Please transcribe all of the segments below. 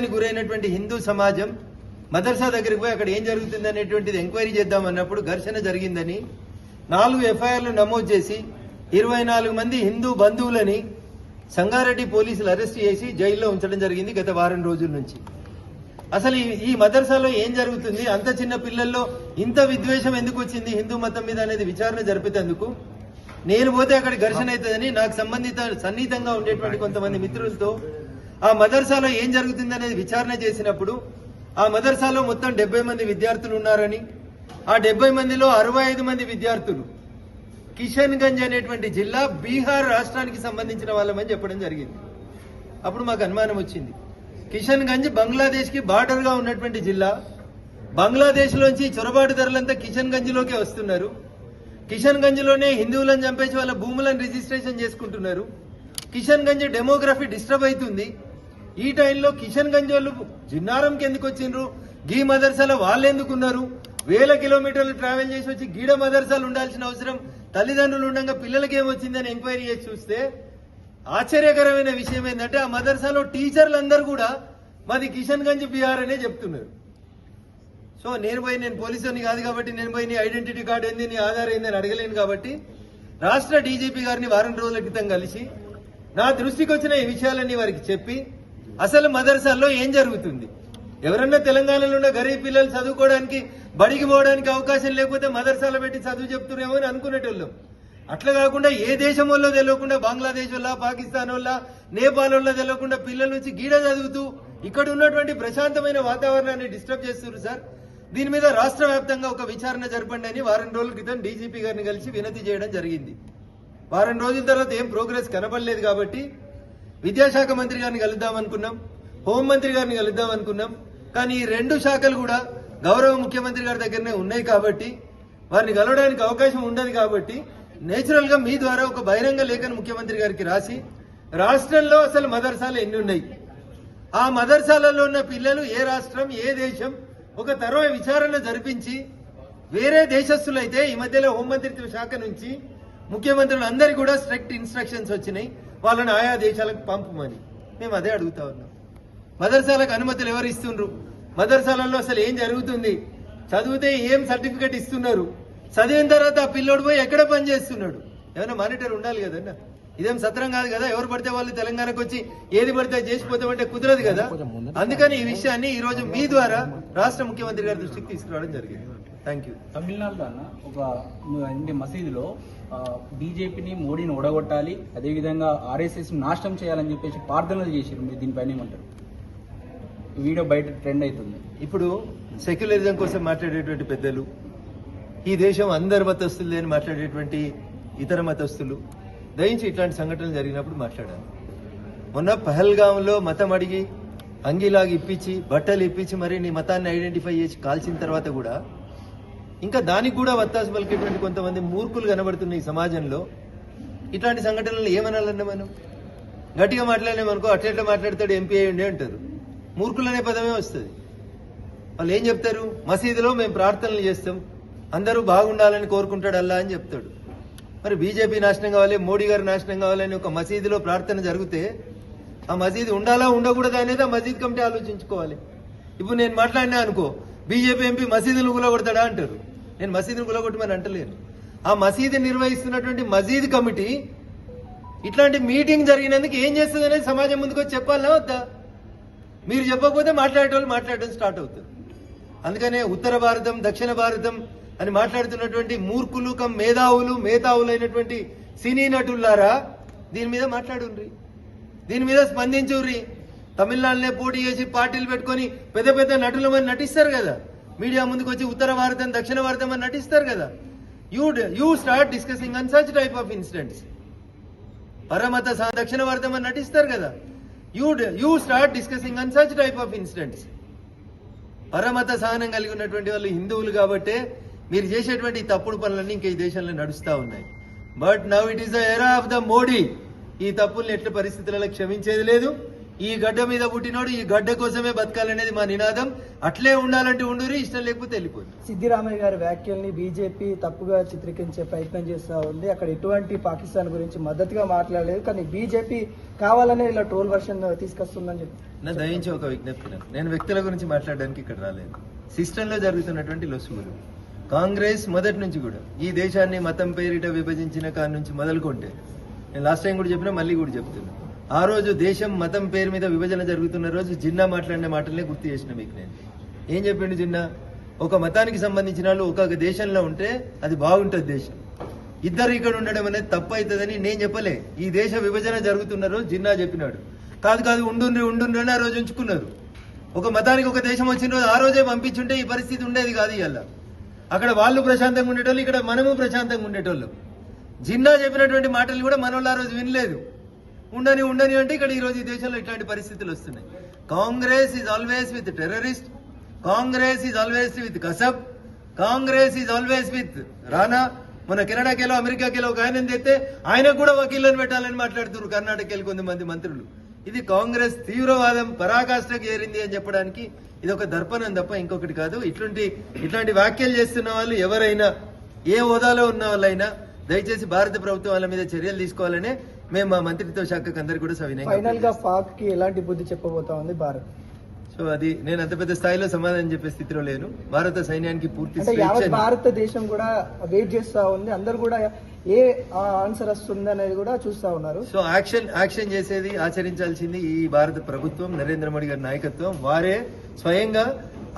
అన్యాయానికి గురైనటువంటి హిందూ సమాజం మదర్సా దగ్గరికి పోయి అక్కడ ఏం జరుగుతుంది అనేటువంటిది ఎంక్వైరీ చేద్దామన్నప్పుడు ఘర్షణ జరిగిందని నాలుగు ఎఫ్ఐఆర్లు నమోదు చేసి ఇరవై నాలుగు మంది హిందూ బంధువులని సంగారెడ్డి పోలీసులు అరెస్ట్ చేసి జైల్లో ఉంచడం జరిగింది గత వారం రోజుల నుంచి. అసలు ఈ- ఈ మదర్సాలో ఏం జరుగుతుంది? అంత చిన్న పిల్లల్లో ఇంత విద్వేషం ఎందుకు వచ్చింది హిందూ మతం మీద అనేది విచారణ జరిపేందుకు నేను పోతే అక్కడ ఘర్షణ అవుతుందని నాకు సంబంధిత సన్నిహితంగా ఉండేటువంటి కొంతమంది మిత్రులతో ఆ మదర్సాలో ఏం జరుగుతుంది అనేది విచారణ చేసినప్పుడు ఆ మదర్సాలో మొత్తం డెబ్బై మంది విద్యార్థులు ఉన్నారని ఆ డెబ్బై మందిలో అరవై ఐదు మంది విద్యార్థులు కిషన్ గంజ్ అనేటువంటి జిల్లా బీహార్ రాష్ట్రానికి సంబంధించిన వాళ్ళమని చెప్పడం జరిగింది. అప్పుడు మాకు అనుమానం వచ్చింది. కిషన్ గంజ్ బంగ్లాదేశ్కి బార్డర్గా ఉన్నటువంటి జిల్లా. బంగ్లాదేశ్లోంచి చొరబాటు ధరలంతా కిషన్ గంజ్లోకే వస్తున్నారు. కిషన్ గంజ్లోనే హిందువులను చంపేసి వాళ్ళ భూములను రిజిస్ట్రేషన్ చేసుకుంటున్నారు. కిషన్ గంజ్ డెమోగ్రఫీ డిస్టర్బ్ అవుతుంది. ఈ టైంలో కిషన్ గంజ్ వాళ్ళు జిన్నారంకి ఎందుకు వచ్చిండ్రు? గీ మదర్సాలో వాళ్ళు ఎందుకున్నారు వేల కిలోమీటర్లు ట్రావెల్ చేసి వచ్చి గీడ మదర్సాలు ఉండాల్సిన అవసరం తల్లిదండ్రులు ఉండగా పిల్లలకి ఏమొచ్చిందని ఎంక్వైరీ చేసి చూస్తే ఆశ్చర్యకరమైన విషయం ఏంటంటే ఆ మదర్సాలో టీచర్లు అందరు కూడా మాది కిషన్ గంజ్ బీహార్ అనే చెప్తున్నారు. సో నేను పోయి నేను పోలీసుని కాదు కాబట్టి నేను పోయి నీ ఐడెంటిటీ కార్డు ఏంది నీ ఆధార్ ఏంది అని అడగలేను కాబట్టి రాష్ట్ర డీజీపీ గారిని వారం రోజుల క్రితం కలిసి నా దృష్టికి వచ్చిన ఈ విషయాలన్నీ వారికి చెప్పి అసలు మదర్సాల్లో ఏం జరుగుతుంది? ఎవరన్నా తెలంగాణలో ఉన్న గరీబ్ పిల్లలు చదువుకోవడానికి బడికి పోవడానికి అవకాశం లేకపోతే మదర్సాలో పెట్టి చదువు చెప్తున్నామో అని అనుకునేటోళ్ళం. అట్లా కాకుండా ఏ దేశం వల్ల తెలియకుండా బంగ్లాదేశ్ వల్ల పాకిస్తాన్ వల్ల నేపాల్ వల్ల తెలియకుండా పిల్లల నుంచి గీడ చదువుతూ ఇక్కడ ఉన్నటువంటి ప్రశాంతమైన వాతావరణాన్ని డిస్టర్బ్ చేస్తున్నారు సార్. దీని మీద రాష్ట్ర వ్యాప్తంగా ఒక విచారణ జరపండి అని వారం రోజుల క్రితం డీజీపీ గారిని కలిసి వినతి చేయడం జరిగింది. వారం రోజుల తర్వాత ఏం ప్రోగ్రెస్ కనబడలేదు కాబట్టి విద్యాశాఖ మంత్రి గారిని కలుద్దాం అనుకున్నాం హోంమంత్రి గారిని కలుద్దాం అనుకున్నాం. కానీ ఈ రెండు శాఖలు కూడా గౌరవ ముఖ్యమంత్రి గారి దగ్గరనే ఉన్నాయి కాబట్టి వారిని కలవడానికి అవకాశం ఉండదు కాబట్టి నేచురల్గా మీ ద్వారా ఒక బహిరంగ లేఖను ముఖ్యమంత్రి గారికి రాసి రాష్ట్రంలో అసలు మదర్సాలు ఎన్ని ఉన్నాయి? ఆ మదర్సాలలో ఉన్న పిల్లలు ఏ రాష్ట్రం ఏ దేశం? ఒక తరవ విచారణ జరిపించి వేరే దేశస్తులైతే ఈ మధ్యలో హోంమంత్రిత్వ శాఖ నుంచి ముఖ్యమంత్రులు అందరికీ కూడా స్ట్రిక్ట్ ఇన్స్ట్రక్షన్స్ వచ్చినాయి. వాళ్ళని ఆయా దేశాలకు పంపమని మేము అదే అడుగుతా ఉన్నాం. మదర్సాలకు అనుమతులు ఎవరు ఇస్తుండ్రు? మదర్సాలలో అసలు ఏం జరుగుతుంది? చదివితే ఏం సర్టిఫికేట్ ఇస్తున్నారు? చదివిన తర్వాత ఆ పిల్లోడు పోయి ఎక్కడ పని చేస్తున్నాడు? ఏమైనా మానిటర్ ఉండాలి కదన్నా? ఇదేం సత్రం కాదు కదా? ఎవరు పడితే వాళ్ళు తెలంగాణకు వచ్చి ఏది పడితే చేసిపోతామంటే కుదరదు కదా? అందుకని ఈ విషయాన్ని ఈ రోజు మీ ద్వారా రాష్ట్ర ముఖ్యమంత్రి గారి దృష్టికి తీసుకురావడం జరిగింది. థ్యాంక్ యూ తమిళనాడులో అన్న ఒక ఇంటి మసీదులో బీజేపీని మోడీని ఓడగొట్టాలి అదేవిధంగా ఆర్ఎస్ఎస్ నాశనం చేయాలని చెప్పేసి ప్రార్థనలు చేశారు. మీరు దీనిపైన ఏమంటారు? వీడియో బయట ట్రెండ్ అవుతుంది. ఇప్పుడు సెక్యులరిజం కోసం మాట్లాడేటువంటి పెద్దలు ఈ దేశం అందరి మతస్థులు అని మాట్లాడేటువంటి ఇతర మతస్థులు దయించి ఇట్లాంటి సంఘటనలు జరిగినప్పుడు మాట్లాడాను. మొన్న పహల్గాంలో మతం అడిగి అంగిలాగి ఇప్పించి బట్టలు ఇప్పించి మరి నీ మతాన్ని ఐడెంటిఫై చేసి కాల్చిన తర్వాత కూడా ఇంకా దానికి కూడా వత్తాసు పలికేటువంటి కొంతమంది మూర్ఖులు కనబడుతున్నాయి సమాజంలో ఇట్లాంటి సంఘటనలు ఏమనాలన్నా మనం? గట్టిగా మాట్లాడలేమనుకో అట్లెట్లా మాట్లాడతాడు ఎంపీ అయి ఉండే అంటారు. మూర్ఖులు అనే పదమే వస్తుంది. వాళ్ళు ఏం చెప్తారు? మసీదులో మేము ప్రార్థనలు చేస్తాం. అందరూ బాగుండాలని కోరుకుంటాడు అల్లా అని చెప్తాడు. మరి బీజేపీ నాశనం కావాలి మోడీ గారు నాశనం కావాలని ఒక మసీదులో ప్రార్థన జరిగితే ఆ మసీదు ఉండాలా ఉండకూడదా అనేది ఆ మసీద్ కమిటీ ఆలోచించుకోవాలి. ఇప్పుడు నేను మాట్లాడినా అనుకో బీజేపీ ఎంపీ మసీదులు గులగొడతాడా అంటారు. నేను మసీదును గులగొట్టమని అంటలేను. ఆ మసీదు నిర్వహిస్తున్నటువంటి మసీద్ కమిటీ ఇట్లాంటి మీటింగ్ జరిగినందుకు ఏం చేస్తుంది అనేది సమాజం ముందుకు వచ్చి చెప్పాలా వద్దా? మీరు చెప్పకపోతే మాట్లాడేటోళ్ళు మాట్లాడడం స్టార్ట్ అవుతుంది. అందుకనే ఉత్తర భారతం దక్షిణ భారతం అని మాట్లాడుతున్నటువంటి మూర్ఖులు కమ్ మేధావులు మేధావులైనటువంటి సినీ నటులారా దీని మీద మాట్లాడుండ్రి. దీని మీద స్పందించుర్రి. తమిళనాడునే పోటీ చేసి పార్టీలు పెట్టుకొని పెద్ద పెద్ద నటులమని నటిస్తారు కదా. మీడియా ముందుకు వచ్చి ఉత్తర భారతం దక్షిణ భారతం అని నటిస్తారు కదా. You you start discussing on such type of incidents. పరమత దక్షిణ భారతం అని నటిస్తారు కదా. You you start discussing on such type of incidents. పరమత సహనం కలిగి ఉన్నటువంటి వాళ్ళు హిందువులు కాబట్టే మీరు చేసేటువంటి తప్పుడు పనులన్నీ ఇంకా ఈ దేశంలో నడుస్తా ఉన్నాయి. But now it is the era of the Modi ఈ తప్పుల్ని ఎట్ల పరిస్థితులలో క్షమించేది లేదు. ఈ గడ్డ మీద పుట్టినోడు ఈ గడ్డ కోసమే బతకాలనేది మా నినాదం. అట్లే ఉండాలంటే ఉండురి ఇష్టం లేకపోతే వెళ్ళిపోదు. సిద్దిరామయ్య గారి వ్యాఖ్యల్ని బీజేపీ తప్పుగా చిత్రీకరించే ప్రయత్నం చేస్తూ ఉంది. అక్కడ ఎటువంటి పాకిస్తాన్ గురించి మద్దతుగా మాట్లాడలేదు. కానీ బీజేపీ కావాలనే ఇలా ట్రోల్ వర్షన్ తీసుకొస్తుందని చెప్పి నా దయించి ఒక విజ్ఞప్తి. నేను వ్యక్తుల గురించి మాట్లాడడానికి ఇక్కడ రాలేదు. సిస్టంలో జరుగుతున్నటువంటి లొసుగులు. కాంగ్రెస్ మొదటి నుంచి కూడా ఈ దేశాన్ని మతం పేరిట విభజించిన కాడి నుంచి మొదలుకుంటే. నేను లాస్ట్ టైం కూడా చెప్పినా మళ్ళీ కూడా చెప్తున్నా. ఆ రోజు దేశం మతం పేరు మీద విభజన జరుగుతున్న రోజు జిన్నా మాట్లాడిన మాటలనే గుర్తు చేసిన మీకు నేను. ఏం చెప్పిండు జిన్నా? ఒక మతానికి సంబంధించిన వాళ్ళు ఒక దేశంలో ఉంటే అది బాగుంటుంది దేశం. ఇద్దరు ఇక్కడ ఉండడం అనేది తప్పు అవుతుందని నేను చెప్పలే. ఈ దేశ విభజన జరుగుతున్న రోజు జిన్నా చెప్పినాడు. కాదు కాదు ఉండుండ్రి ఉండుండ్రి అని ఆ రోజు ఉంచుకున్నారు. ఒక మతానికి ఒక దేశం వచ్చిన రోజు ఆ రోజే పంపించుంటే ఈ పరిస్థితి ఉండేది కాదు ఇలా అక్కడ వాళ్ళు ప్రశాంతంగా ఉండేటోళ్ళు ఇక్కడ మనము ప్రశాంతంగా ఉండేటోళ్ళు. జిన్నా చెప్పినటువంటి మాటలు కూడా మనోళ్ళు ఆ రోజు వినలేదు. ఉండని ఉండని అంటే ఇక్కడ ఈ రోజు ఈ దేశంలో ఇట్లాంటి పరిస్థితులు వస్తున్నాయి. Congress is always with terrorist Congress is always with Kasab. Congress is always with Rana. మన కెనడాకెలో అమెరికాకెలో ఒక ఆయన తెస్తే ఆయనకు కూడా వకీళ్ళని పెట్టాలని మాట్లాడుతున్నారు కర్ణాటకలో కొంతమంది మంత్రులు. ఇది కాంగ్రెస్ తీవ్రవాదం పరాకాష్ఠకు ఏరింది అని చెప్పడానికి ఇది ఒక దర్పణం తప్ప ఇంకొకటి కాదు. ఇట్లాంటి ఇట్లాంటి వ్యాఖ్యలు చేస్తున్న వాళ్ళు ఎవరైనా ఏ హోదాలో ఉన్న వాళ్ళైనా దయచేసి భారత ప్రభుత్వం వాళ్ళ మీద చర్యలు తీసుకోవాలనే మేము మా మంత్రిత్వ శాఖకు అందరు కూడా ఫైనల్గా పాక్కి ఎలాంటి బుద్ధి చెప్పబోతా ఉంది భారత్? సో అది నేను అంత పెద్ద స్థాయిలో సమాధానం చెప్పే స్థితిలో లేను. భారత సైన్యానికి పూర్తి భారతదేశం కూడా వెయిట్ చేస్తా ఉంది. అందరు కూడా ఏ ఆన్సర్ వస్తుంది అనేది కూడా చూస్తా ఉన్నారు. సో యాక్షన్ యాక్షన్ చేసేది ఆచరించాల్సింది ఈ భారత ప్రభుత్వం నరేంద్ర మోడీ గారి నాయకత్వం. వారే స్వయంగా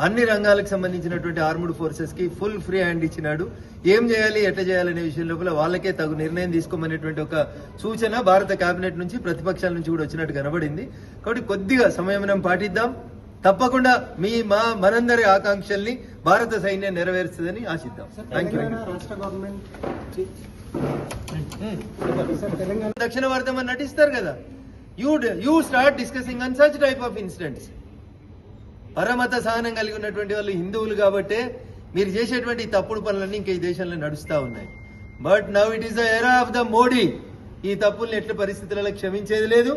అన్ని రంగాలకు సంబంధించినటువంటి ఆర్ముడ్ ఫోర్సెస్కి ఫుల్ ఫ్రీ హ్యాండ్ ఇచ్చినాడు. ఏం చేయాలి ఎట్లా చేయాలనే విషయం లోపల వాళ్ళకే తగు నిర్ణయం తీసుకోమనేటువంటి ఒక సూచన భారత కేబినెట్ నుంచి ప్రతిపక్షాల నుంచి కూడా వచ్చినట్టు కనబడింది. కాబట్టి కొద్దిగా సంయమనం పాటిద్దాం. తప్పకుండా మీ మా మనందరి ఆకాంక్షల్ని భారత సైన్యం నెరవేరుస్తుందని ఆశిద్దాం. థ్యాంక్ యూ రాష్ట్ర గవర్నమెంట్ తెలంగాణ దక్షిణ భారతం నటిస్తారు కదా. You you start discussing on such type of incidents పరమత సహనం కలిగి ఉన్నటువంటి వాళ్ళు హిందువులు కాబట్టే మీరు చేసేటువంటి తప్పుడు పనులన్నీ ఇంకా ఈ దేశంలో నడుస్తా ఉన్నాయి. But now it is the era of the Modi ఈ తప్పుల్ని ఎట్ల పరిస్థితులలో క్షమించేది లేదు.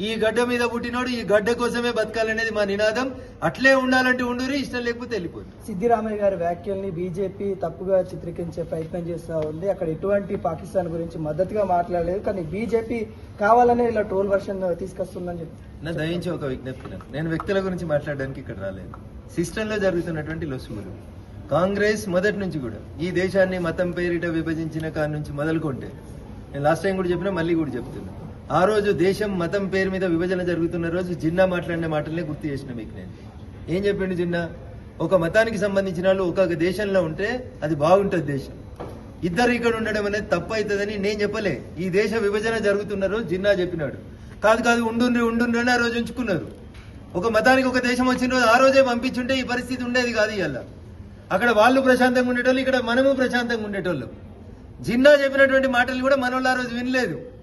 ఈ గడ్డ మీద పుట్టినోడు ఈ గడ్డ కోసమే బతకాలనేది మా నినాదం. అట్లే ఉండాలంటే ఉండురి ఇష్టం లేకపోతే వెళ్ళిపోదు. సిద్దిరామయ్య గారి వ్యాఖ్యల్ని బీజేపీ తప్పుగా చిత్రీకరించే ప్రయత్నం చేస్తూ ఉంది. అక్కడ ఎటువంటి పాకిస్తాన్ గురించి మద్దతుగా మాట్లాడలేదు. కానీ బీజేపీ కావాలనే ఇలా ట్రోల్ వర్షన్ తీసుకొస్తుందని చెప్పి. నా దయించి ఒక విజ్ఞప్తి. నేను వ్యక్తుల గురించి మాట్లాడడానికి ఇక్కడ రాలేదు. సిస్టంలో జరుగుతున్నటువంటి లొసుగులు. కాంగ్రెస్ మొదటి నుంచి కూడా ఈ దేశాన్ని మతం పేరిట విభజించిన కాడి నుంచి మొదలుకుంటే. నేను లాస్ట్ టైం కూడా చెప్పినా మళ్ళీ కూడా చెప్తున్నా. ఆ రోజు దేశం మతం పేరు మీద విభజన జరుగుతున్న రోజు జిన్నా మాట్లాడిన మాటలనే గుర్తు చేసిన మీకు నేను. ఏం చెప్పిండు జిన్నా? ఒక మతానికి సంబంధించిన వాళ్ళు ఒక దేశంలో ఉంటే అది బాగుంటుంది దేశం. ఇద్దరు ఇక్కడ ఉండడం అనేది తప్పు అవుతుందని నేను చెప్పలే. ఈ దేశ విభజన జరుగుతున్న రోజు జిన్నా చెప్పినాడు. కాదు కాదు ఉండుండ్రి ఉండుండ్రి అని ఆ రోజు ఉంచుకున్నారు. ఒక మతానికి ఒక దేశం వచ్చిన రోజు ఆ రోజే పంపించుంటే ఈ పరిస్థితి ఉండేది కాదు ఇవాళ అక్కడ వాళ్ళు ప్రశాంతంగా ఉండేటోళ్ళు ఇక్కడ మనము ప్రశాంతంగా ఉండేటోళ్ళు. జిన్నా చెప్పినటువంటి మాటలు కూడా మనోళ్ళు ఆ రోజు వినలేదు.